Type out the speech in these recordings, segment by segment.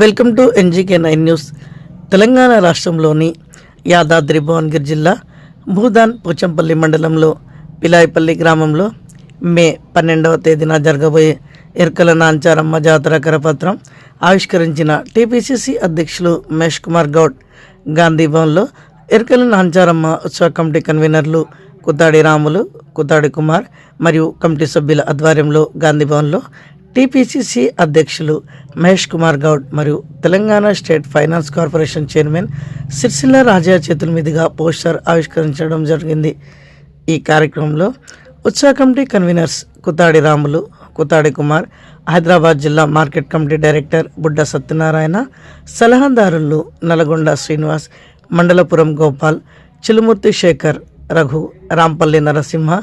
Welcome to N G K nine news. Telangana రాష్ట్రంలోని యాదాద్రి భువనగిరి జిల్లా భూదాన్ పోచంపల్లి మండలంలో పిలాయిపల్లి గ్రామంలో మే పన్నెండవ తేదీన జరగబోయే ఎరుకల నాంచారమ్మ జాతర కరపత్రం ఆవిష్కరించిన టీపీసీసీ అధ్యక్షులు మహేష్ కుమార్ గౌడ్. గాంధీ భవన్లో నాంచారమ్మ ఉత్సవ కమిటీ కన్వీనర్లు కుతాడి రాములు కుతాడి కుమార్ మరియు కమిటీ సభ్యుల ఆధ్వర్యంలో గాంధీ భవన్లో టీపీసీసీ అధ్యక్షులు మహేష్ కుమార్ గౌడ్ మరియు Telangana state finance corporation chairman Sircilla Raja చేతుల మీదుగా పోస్టర్ ఆవిష్కరించడం జరిగింది. ఈ కార్యక్రమంలో ఉత్సవ కమిటీ కన్వీనర్స్ కుతాడి రాములు కుతాడి కుమార్ హైదరాబాద్ జిల్లా మార్కెట్ కమిటీ డైరెక్టర్ బుడ్డ సత్యనారాయణ సలహాదారులు నల్గొండ శ్రీనివాస్ మండలపురం గోపాల్ చిలుమూర్తి శేఖర్ రఘు రాంపల్లి నరసింహ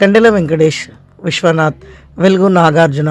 కండెల వెంకటేష్ విశ్వనాథ్ వెలుగు నాగార్జున